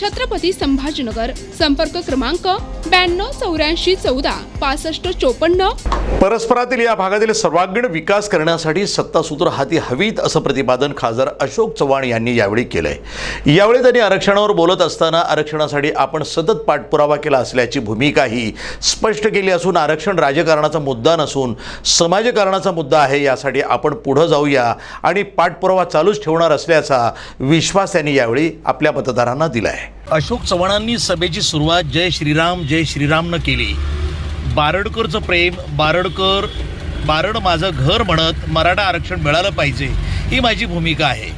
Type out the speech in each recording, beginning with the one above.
छत्रपती संभाजीनगर. संपर्क क्रमांक ब्याण्णव चौऱ्याऐंशी चौदा पासष्ट चोपन्न. परस्परातील या भागातील सर्वांगीण विकास करण्यासाठी सत्तासूत्र हाती हवीत असं प्रतिपादन खासदार अशोक चव्हाण यांनी यावेळी केलंय. यावेळी त्यांनी आरक्षणावर बोलत असताना आरक्षणासाठी आपण सतत पाठपुरावा केला असल्याची भूमिकाही स्पष्ट केली असून आरक्षण राजकारणाचा मुद्दा नसून समाजकारणाचा मुद्दा आहे यासाठी आपण पुढं जाऊया आणि पाठपुरावा चालूच ठेवणार असल्याचा विश्वास त्यांनी यावेळी आपल्या मतदारांना दिला आहे अशोक चव्हाणांनी सभेची सुरुवात जय श्रीराम जय श्रीरामनं केली. बारडकरचं प्रेम बारडकर बारड माझं घर म्हणत मराठा आरक्षण मिळालं पाहिजे ही माझी भूमिका आहे.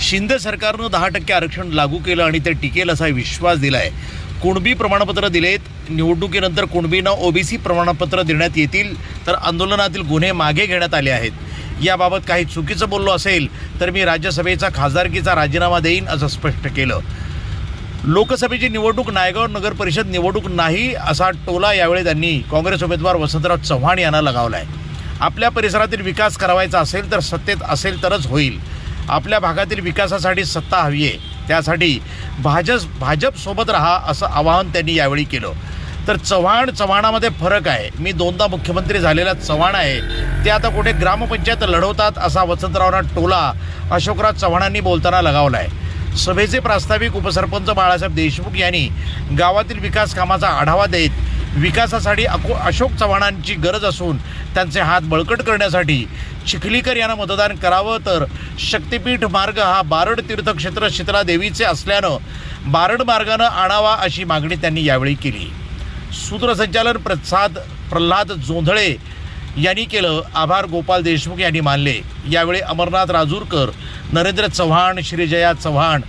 शिंदे सरकारनं दहा टक्के आरक्षण लागू केलं आणि ते टिकेल असा विश्वास दिलाय. कुणबी प्रमाणपत्र दिलेत निवडणुकीनंतर कुणबींना ओबीसी प्रमाणपत्र देण्यात येतील तर आंदोलनातील गुन्हे मागे घेण्यात आले आहेत. याबाबत काही चुकीचं बोललो असेल तर मी राज्यसभेचा खासदारकीचा राजीनामा देईन असं स्पष्ट केलं. लोकसभेची निवडणूक नायगाव नगर परिषद निवडणूक नाही असा टोला यावेळी त्यांनी काँग्रेस उमेदवार वसंतराव चव्हाण यांना लगावला आहे आपल्या परिसरातील विकास करावायचा असेल तर सत्तेत असेल तरच होईल. आपल्या भागातील विकासासाठी सत्ता हवी आहे. त्यासाठी भाजप भाजपसोबत राहा असं आवाहन त्यांनी यावेळी केलं. तर चव्हाण चव्हाणामध्ये फरक आहे. मी दोनदा मुख्यमंत्री झालेला चव्हाण आहे. ते आता कुठे ग्रामपंचायत लढवतात असा वसंतरावना टोला अशोकराव चव्हाणांनी बोलताना लगावला आहे सभेचे प्रास्ताविक उपसरपंच बाळासाहेब देशमुख यांनी गावातील विकास कामाचा आढावा देत विकासासाठी अको अशोक चव्हाणांची गरज असून त्यांचे हात बळकट करण्यासाठी चिखलीकर यांना मतदान करावं तर शक्तिपीठ मार्ग हा बारड तीर्थक्षेत्र शीतला देवीचे असल्यानं बारड मार्गानं आणावा अशी मागणी त्यांनी यावेळी केली. सूत्रसंचालन प्रसाद प्रल्हाद जोंधळे यांनी केलं. आभार गोपाल देशमुख यांनी मानले. यावेळी अमरनाथ राजूरकर नरेंद्र चव्हाण श्रीजया चव्हाण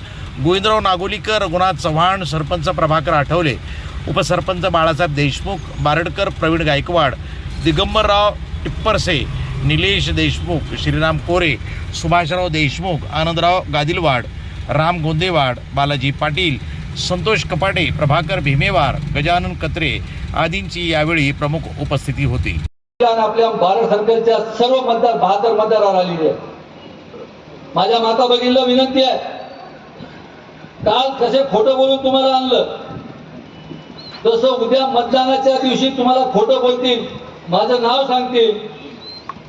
गोविंदराव नागोलीकर रघुनाथ चव्हाण सरपंच प्रभाकर आठवले उपसरपंच बाळासाहेब देशमुख बारडकर प्रवीण गायकवाड दिगंबरराव टिप्परसे निलेश देशमुख श्रीराम कोरे सुभाषराव देशमुख आनंदराव गादिलवाड राम गोंदेवाड बालाजी पाटील संतोष कपाटे प्रभाकर भीमेवार गजानन कत्रे आदींची यावेळी प्रमुख उपस्थिती होती. आपल्या भारत सरकारच्या सर्व मतदार बहात्तर मतदारावर आलेले आहे माझ्या माता भगिनीला विनंती आहे काल कसे खोटं बोलून तुम्हाला आणलं तसं उद्या मतदानाच्या दिवशी तुम्हाला खोटं बोलतील माझं नाव सांगतील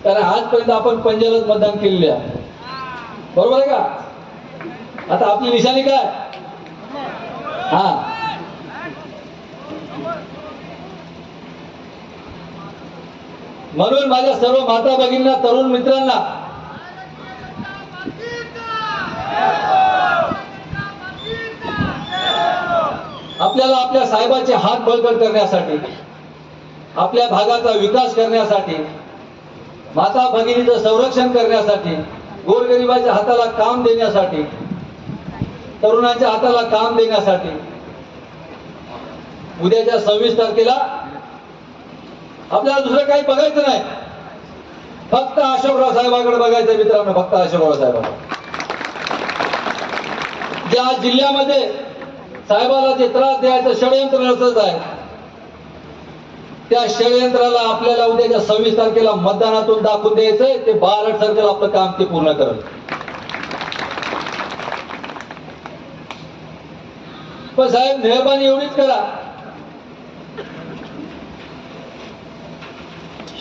कारण आजपर्यंत आपण पंजाबच मतदान केलेले आहे. बरोबर आहे का? आता आपली निशाणी काय? हा. म्हणून माझ्या सर्व माता भगिनींना तरुण मित्रांना आपल्याला आपल्या साहेबाचे हात बळकट करण्यासाठी आपल्या भागाचा विकास करण्यासाठी माता भगिनीचं संरक्षण करण्यासाठी गोरगरिबाच्या हाताला काम देण्यासाठी तरुणांच्या हाताला काम देण्यासाठी उद्याच्या सव्वीस तारखेला आपल्याला दुसरं काही बघायचं नाही. फक्त अशोकराव साहेबांकडे बघायचं मित्रांनो फक्त अशोकराव साहेबांकडे. ज्या जिल्ह्यामध्ये साहेबाला जे त्रास द्यायचं षडयंत्र रचत आहे त्या षडयंत्राला आपल्याला उद्याच्या सव्वीस तारखेला मतदानातून दाखवून द्यायचंय ते बारा तारखेला आपलं काम ते पूर्ण करत पण साहेब मेहरबानी एवढीच करा.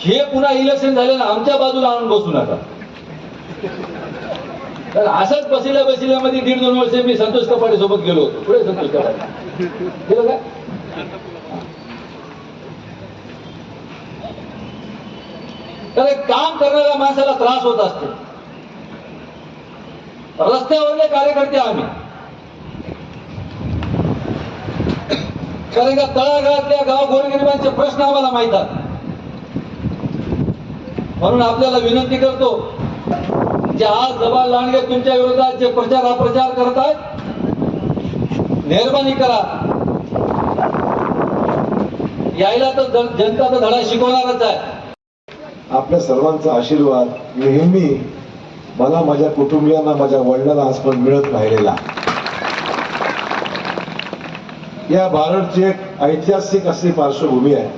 हे पुन्हा इलेक्शन झाले ना आमच्या बाजूला आणून बसू नका. तर असंच बसिल्या बसिल्यामध्ये दीड दोन वर्ष मी संतोष कपाडे सोबत गेलो होतो. पुढे संतोष कपाडे. गेलो का? तर एक काम करणाऱ्या माणसाला त्रास होत असते. रस्त्यावरले कार्यकर्ते आम्ही. कारण का तळागाळातल्या गाव गोरगरिबांचे प्रश्न आम्हाला माहितात म्हणून आपल्याला विनंती करतो जे आज जबाल लांडगे तुमच्या विरोधात जे प्रचार अप्रचार करत आहेत मेहरबानी करा. यायला तर जन- जनता तर धडा शिकवणारच आहे. आपल्या सर्वांचा आशीर्वाद नेहमी मला माझ्या कुटुंबियांना माझ्या वडिलांना आजपर्यंत मिळत राहिलेला. या भारतची एक ऐतिहासिक अशी पार्श्वभूमी आहे.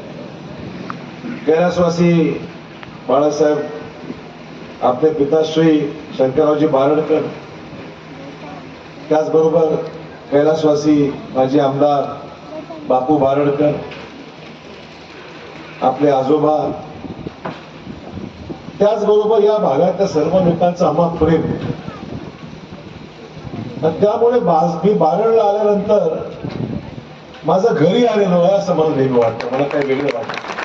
कैलासवासी बाळासाहेब आपले पिताश्री शंकररावजी बारडकर त्याचबरोबर कैलासवासी माजी आमदार बापू बारडकर आपले आजोबा त्याचबरोबर या भागातल्या सर्व लोकांचं आम्हा प्रेम. त्यामुळे मी बारडला आल्यानंतर माझं घरी आलेलो आहे असं मला नेहमी वाटतं. मला काय वेगळं वाटतं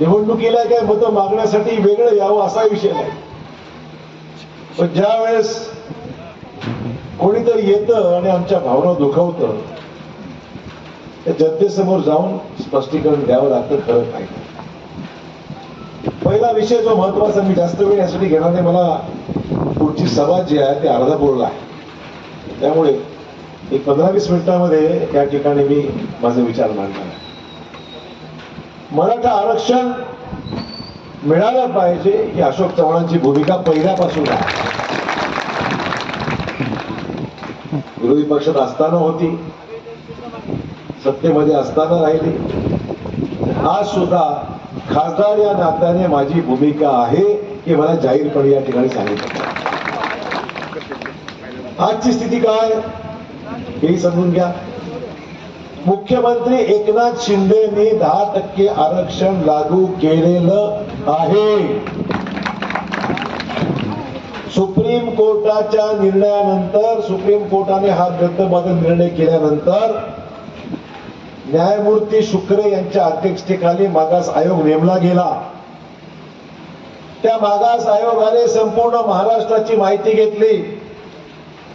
निवडणुकीला काय मतं मागण्यासाठी वेगळं यावं असा विषय नाही. पण ज्या वेळेस कोणीतरी येतं आणि आमच्या भावना दुखवतं त्या जनतेसमोर जाऊन स्पष्टीकरण द्यावं लागतं खरं काय पहिला विषय जो महत्त्वाचा मी जास्त वेळ यासाठी घेणार नाही मला पुढची सभा जी आहे ती अर्धा बोलला आहे. त्यामुळे एक पंधरा वीस मिनिटामध्ये त्या ठिकाणी मी माझे विचार मांडणार आहे. मराठा आरक्षण मिळालं पाहिजे ही अशोक चव्हाणांची भूमिका पहिल्यापासून आहे. विरोधी पक्षात असताना होती. सत्तेमध्ये असताना राहिली. आज सुद्धा खासदार या नात्याने माझी भूमिका आहे हे मला जाहीरपणे या ठिकाणी सांगितलं आजची स्थिती काय हेही समजून घ्या. मुख्यमंत्री एकनाथ शिंदेनी दहा टक्के आरक्षण लागू केलेलं आहे. सुप्रीम कोर्टाच्या निर्णयानंतर सुप्रीम कोर्टाने हा रद्दबातल निर्णय केल्यानंतर न्यायमूर्ती शुक्रे यांच्या अध्यक्षतेखाली मागास आयोग नेमला गेला. त्या मागास आयोगाने संपूर्ण महाराष्ट्राची माहिती घेतली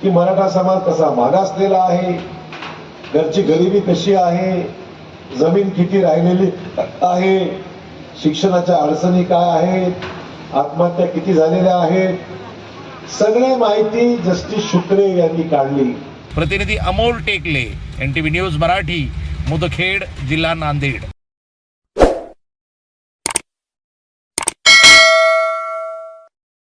की मराठा समाज कसा मागासलेला आहे. घरची गरिबी कशी आहे? जमीन किती राहिलेली आहे? शिक्षणाच्या अडचणी काय आहेत? आत्महत्या किती झालेल्या आहेत? सगळी माहिती जस्टिस शुक्रे यांनी काढली. प्रतिनिधी Amol Tekale N T V news Marathi Mudkhed जिल्हा नांदेड.